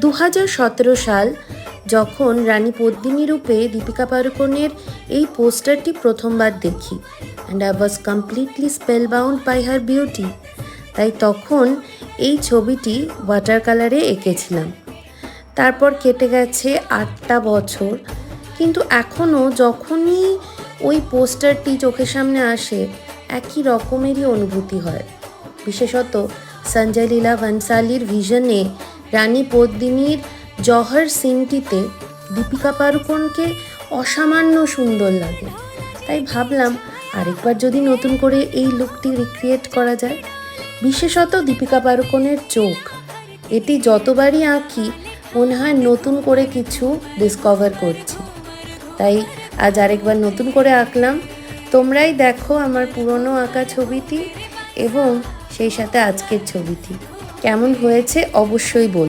দু সাল যখন রানী পদ্মিনী রূপে দীপিকা পাড়ুকোনের এই পোস্টারটি প্রথমবার দেখি and I was completely spellbound by her beauty তাই তখন এই ছবিটি ওয়াটার কালারে এঁকেছিলাম। তারপর কেটে গেছে আটটা বছর, কিন্তু এখনও যখনই ওই পোস্টারটি চোখের সামনে আসে, একই রকমেরই অনুভূতি হয়। বিশেষত সঞ্জয় লীলা বনসালির ভিশনে রানী পদ্মিনীর জহর সিনটিতে দীপিকা পাড়ুকোনকে অসামান্য সুন্দর লাগে। তাই ভাবলাম আরেকবার যদি নতুন করে এই লুকটি রিক্রিয়েট করা যায়। বিশেষত দীপিকা পাড়ুকোনের চোখ। এটি যতবারই আঁকি, মনে হয় নতুন করে কিছু ডিসকভার করছি। তাই আজ আরেকবার নতুন করে আঁকলাম। তোমরাই দেখো আমার পুরনো আঁকা ছবিটি এবং সেই সাথে আজকের ছবিটি। কেমন হয়েছে অবশ্যই বল